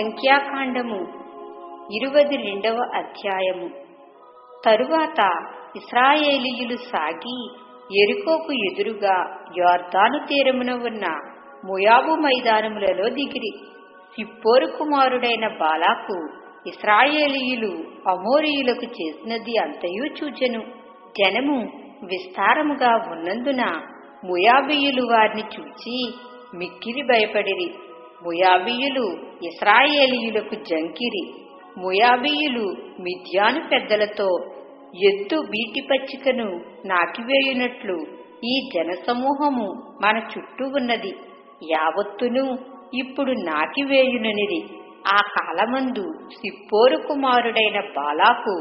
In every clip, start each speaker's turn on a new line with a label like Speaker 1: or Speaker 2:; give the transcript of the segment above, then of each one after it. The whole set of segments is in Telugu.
Speaker 1: సంఖ్యాకాండము ఇరువది రెండవ అధ్యాయము. తరువాత ఇస్రాయేలీయులు సాగి ఎరుకోకు ఎదురుగా యోర్దాను తీరమున ఉన్న ముయాబు మైదానములలో దిగిరి. సిప్పోరు కుమారుడైన బాలాకు ఇస్రాయేలీయులు అమోరీయులకు చేసినది అంతయు చూచెను. జనము విస్తారముగా ఉన్నందున ముయాబీయులు వారిని చూచి మిక్కిలి భయపడిరి. ముయాబీయులు ఇస్రాయేలీయులకు జంకిరి. ముయాబీయులు మిథ్యాను పెద్దలతో ఎద్దు బీటి పచ్చికను నాకివేయునట్లు ఈ జనసమూహము మన చుట్టూ ఉన్నది. యావత్తును ఇప్పుడు నాకివేయుననిది ఆ కాలమందు సిప్పోరు కుమారుడైన బాలాకు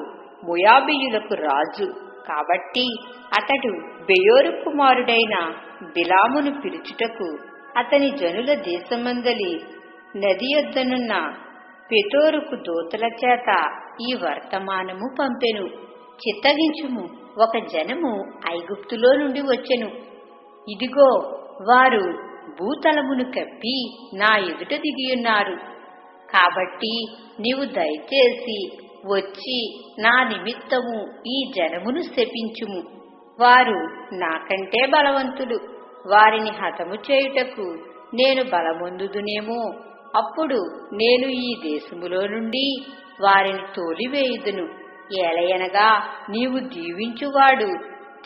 Speaker 1: ముయాబీయులకు రాజు. కాబట్టి అతడు బెయోరు కుమారుడైన బిలామును పిలుచుటకు అతని జనుల దేశమందలి నది యొద్దనున్న పెతోరుకు దూతల చేత ఈ వర్తమానము పంపెను. చిత్తగించుము. ఒక జనము ఐగుప్తులో నుండి వచ్చెను. ఇదిగో వారు భూతలమును కప్పి నా ఎదుట దిగియున్నారు. కాబట్టి నీవు దయచేసి వచ్చి నా నిమిత్తము ఈ జనమును శపించుము. వారు నాకంటే బలవంతులు. వారిని హతము చేయుటకు నేను బలమొందుదునేమో. అప్పుడు నేను ఈ దేశములో నుండి వారిని తోలివేయుదును. ఏలయనగా నీవు దీవించువాడు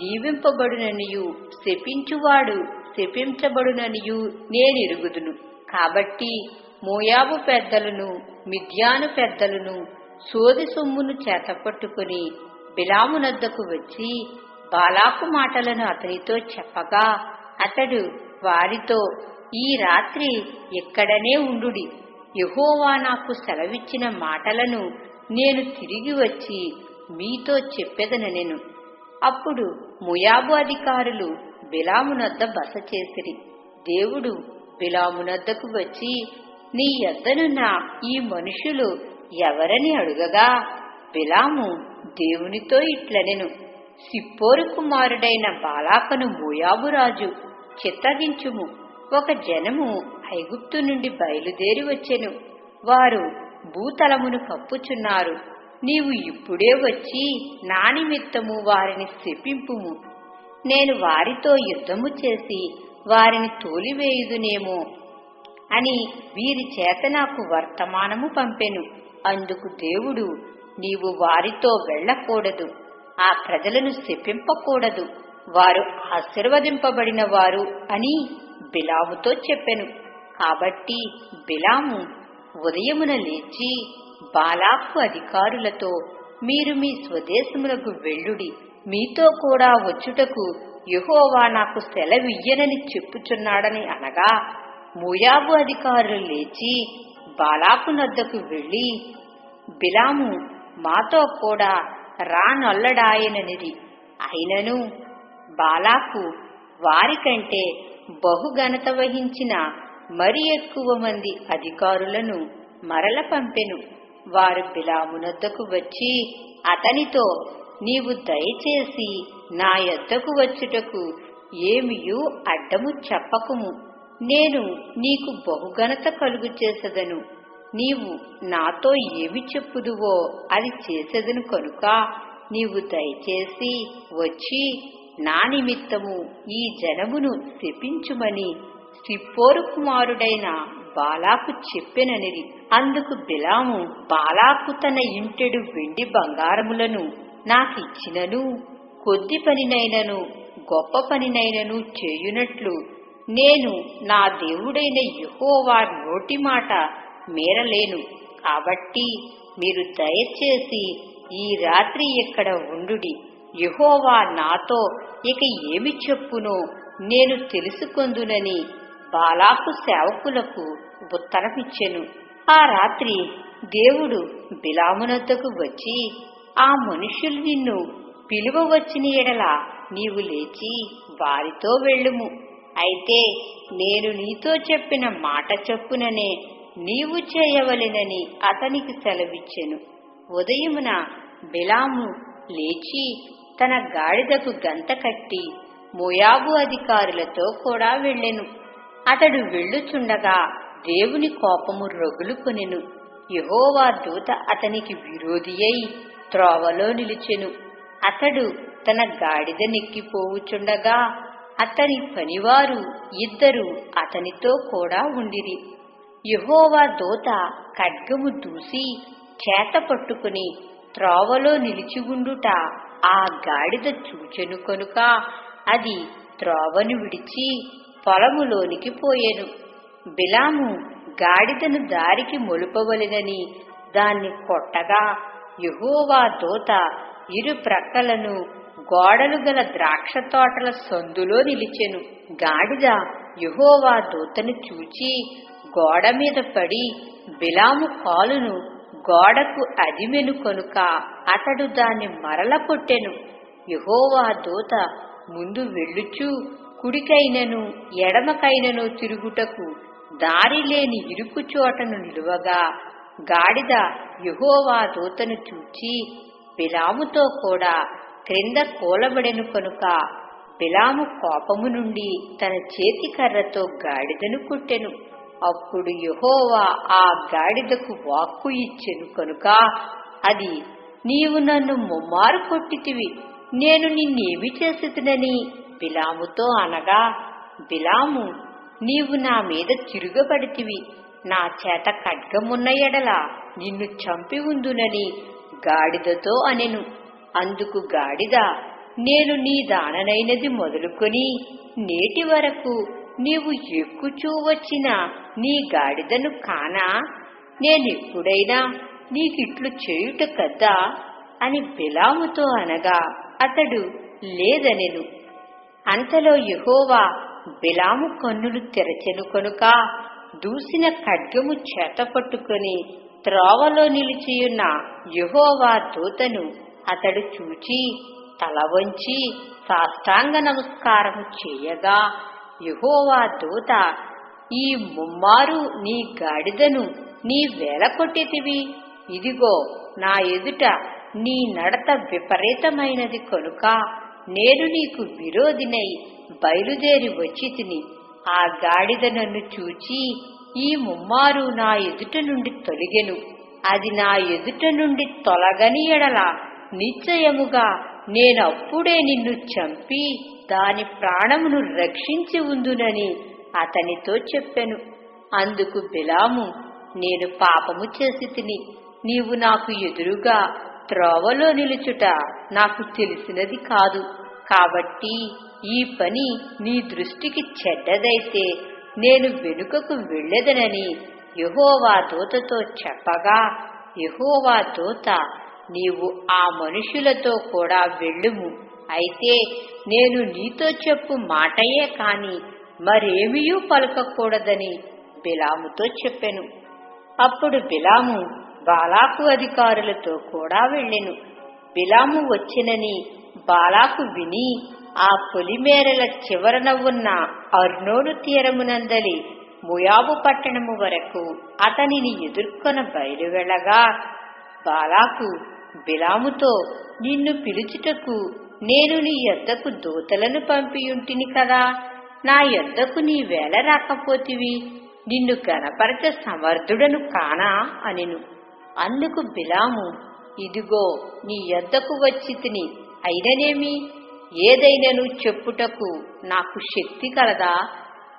Speaker 1: దీవింపబడుననియు శపించువాడు శపించబడుననియు నేనిరుగుదును. కాబట్టి మోయాబు పెద్దలను మిథ్యాను పెద్దలను సోది సొమ్మును చేతపట్టుకుని బిలామునద్దకు వచ్చి బాలాకు మాటలను అతనితో చెప్పగా అతడు వారితో ఈ రాత్రి ఇక్కడనే ఉండుడి. యహోవా నాకు సెలవిచ్చిన మాటలను నేను తిరిగి వచ్చి మీతో చెప్పెదనెను. అప్పుడు ముయాబు అధికారులు బిలామునద్ద బస చేసిరి. దేవుడు బిలామునద్దకు వచ్చి నీ యొద్దనున్న ఈ మనుషులు ఎవరని అడుగగా? బిలాము దేవునితో ఇట్లనెను. సిప్పోరు కుమారుడైన బాలాకను మోయాబురాజు చిత్తగించుము. ఒక జనము ఐగుప్తు నుండి బయలుదేరి వచ్చెను. వారు భూతలమును కప్పుచున్నారు. నీవు ఇప్పుడే వచ్చి నా నిమిత్తము వారిని శపింపుము. నేను వారితో యుద్ధము చేసి వారిని తోలివేయుదునేమో అని వీరి చేత నాకు వర్తమానము పంపెను. అందుకు దేవుడు నీవు వారితో వెళ్ళకూడదు. ఆ ప్రజలను శపింపకూడదు. వారు ఆశీర్వదింపబడిన వారు అని బిలాముతో చెప్పెను. కాబట్టి బిలాము ఉదయమున లేచి బాలాకు అధికారులతో మీరు మీ స్వదేశములకు వెళ్ళుడి. మీతో కూడా వచ్చుటకు యహోవా నాకు సెలవియ్యనని చెప్పుచున్నాడని అనగా మోయాబు అధికారులు లేచి బాలాకు నద్దకు వెళ్ళి బిలాము మాతో కూడా రానొల్లడాయననిది అయినను బాలాకు వారికంటే బహుఘనత వహించిన మరి ఎక్కువ మంది అధికారులను మరల పంపెను. వారు బిలామునద్దకు వచ్చి అతనితో నీవు దయచేసి నా యొద్దకు వచ్చుటకు ఏమియూ అడ్డము చెప్పకుము. నేను నీకు బహుఘనత కలుగు చేసదను. నీవు నాతో ఏమి చెప్పుదువో అది చేసేదను కనుక నీవు దయచేసి వచ్చి నా నిమిత్తము ఈ జనమును శపించుమని సిప్పోరు కుమారుడైన బాలాకు చెప్పెననిది. అందుకు బిలాము బాలాకు తన ఇంటెడు వెండి బంగారములను నాకిచ్చినను కొద్ది పనినైనను గొప్ప పనినైనను చేయునట్లు నేను నా దేవుడైన యహోవా నోటి మాట మేరలేను. కాబట్టి మీరు దయచేసి ఈ రాత్రి ఇక్కడ ఉండుడి? యహోవా నాతో ఇక ఏమి చెప్పునో? నేను తెలుసుకొందునని బాలాకు సేవకులకు ఉత్తరమిచ్చెను. ఆ రాత్రి దేవుడు బిలామునద్దకు వచ్చి ఆ మనుషులు నిన్ను పిలువవచ్చిన ఎడల నీవు లేచి వారితో వెళ్ళుము. అయితే నేను నీతో చెప్పిన మాట చెప్పుననే నీవు చేయవలెనని అతనికి సెలవిచ్చెను. ఉదయమున బిలాము లేచి తన గాడిదకు గంత కట్టి మోయాబు అధికారులతో కూడా వెళ్ళెను. అతడు వెళ్ళుచుండగా దేవుని కోపము రగులుకొనెను. యహోవా దూత అతనికి విరోధి అయి త్రోవలో నిలిచెను. అతడు తన గాడిద నెక్కిపోవుచుండగా అతని పనివారు ఇద్దరు అతనితో కూడా ఉండిరి. యహోవా దూత ఖడ్గము దూసి చేత పట్టుకుని త్రోవలో నిలిచి ఉండుట ఆ గాడిద చూచెను కనుక అది త్రోవను విడిచి పొలములోనికి పోయెను. బిలాము గాడిదను దారికి మొలుపవలెనని దాన్ని కొట్టగా యహోవా దూత ఇరు ప్రక్కలను గోడలు గల ద్రాక్ష తోటల సందులో నిలిచెను. గాడిద యహోవా దూతను చూచి గోడ మీద పడి బిలాము కాలును గోడకు అదిమెను కనుక అతడు దాన్ని మరల కొట్టెను. యహోవా దూత ముందు వెళ్ళుచూ కుడికైనను ఎడమకైనను తిరుగుటకు దారి లేని ఇరుకు చోటను నిలువగా గాడిద యహోవా దూతను చూచి బిలాముతో కూడా క్రింద కూలబడెను కనుక బిలాము కోపము నుండి తన చేతి కర్రతో గాడిదను కుట్టెను. అప్పుడు యహోవా ఆ గాడిదకు వాక్కు ఇచ్చెను కనుక అది నీవు నన్ను ముమ్మారు కొట్టితివి నేను నిన్నేమి చేసేదినని బిలాముతో అనగా బిలాము నీవు నా మీద తిరుగబడితివి నా చేత ఖడ్గమున్న ఎడల నిన్ను చంపి ఉందునని గాడిదతో అనెను. అందుకు గాడిద నేను నీ దాననైనది మొదలుకొని నేటి వరకు నీవు ఎక్కుచూ వచ్చిన నీ గాడిదను కానా? నేనెప్పుడైనా నీకిట్లు చేయుట కదా? అని బిలాముతో అనగా అతడు లేదనెను అంతలో యహోవా బిలాము కన్నులు తెరచెను కనుక దూసిన ఖడ్గము చేత పట్టుకొని త్రోవలో నిలిచియున్న యహోవా దూతను అతడు చూచి తల వంచి సాష్టాంగ నమస్కారము చేయగా యహోవా దూత ఈ ముమ్మారు నీ గాడిదను నీ వేల కొట్టేతివి. ఇదిగో నా ఎదుట నీ నడత విపరీతమైనది కనుక నేను నీకు విరోధినై బయలుదేరి వచ్చి తిని ఆ గాడిద నన్ను చూచి ఈ ముమ్మారు నా ఎదుట నుండి తొలగెను. అది నా ఎదుట నుండి తొలగని ఎడల నిశ్చయముగా నేనప్పుడే నిన్ను చంపి దాని ప్రాణమును రక్షించి ఉందునని అతనితో చెప్పెను. అందుకు బిలాము నేను పాపము చేసి తిని నీవు నాకు ఎదురుగా త్రోవలో నిలుచుట నాకు తెలిసినది కాదు. కాబట్టి ఈ పని నీ దృష్టికి చెడ్డదైతే నేను వెనుకకు వెళ్ళదనని యహోవా దూతతో చెప్పగా యహోవా దూత నీవు ఆ మనుషులతో కూడా వెళ్ళుము. అయితే నేను నీతో చెప్పు మాటయే కాని మరేమియూ పలకకూడదని బిలాముతో చెప్పెను. అప్పుడు బిలాము బాలాకు అధికారులతో కూడా వెళ్ళెను. బిలాము వచ్చినని బాలాకు విని ఆ పొలిమేరల చివరన ఉన్న అర్నోడు తీరమునందలి ముయాబు పట్టణము వరకు అతనిని ఎదుర్కొన బయలువెళ్ళగా. బాలాకు బిలాముతో నిన్ను పిలుచుటకు నేను నీ యొద్దకు దూతలను పంపియుంటిని కదా. నా యొద్దకు నీ వేళ రాకపోతివి. నిన్ను గణపరచ సమర్థుడను కానా? అనిను. అందుకు బిలాము ఇదిగో నీ యొద్దకు వచ్చి తిని అయిననేమి? ఏదైనను చెప్పుటకు నాకు శక్తి కలదా.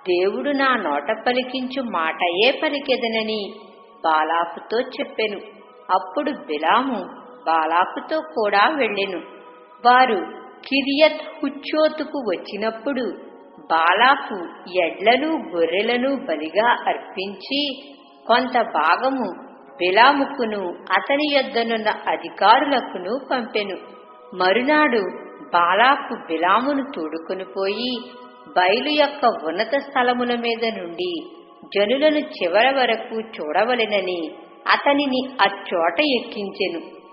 Speaker 1: దేవుడు నా నోట పలికించు మాటయే పలికెదనని బాలాపుతో చెప్పెను. అప్పుడు బిలాము బాలాకుతో కూడా వెళ్ళెను. వారు కిరియత్ హుచ్చోతుకు వచ్చినప్పుడు బాలాకు ఎడ్లను గొర్రెలను బలిగా అర్పించి కొంత భాగము బిలాముకును అతని యొద్దనున్న అధికారులకును పంపెను. మరునాడు బాలాకు బిలామును తోడుకుని పోయి బయలు యొక్క ఉన్నత స్థలముల మీద నుండి జనులను చివర వరకు చూడవలెనని అతనిని అచ్చోట ఎక్కించెను.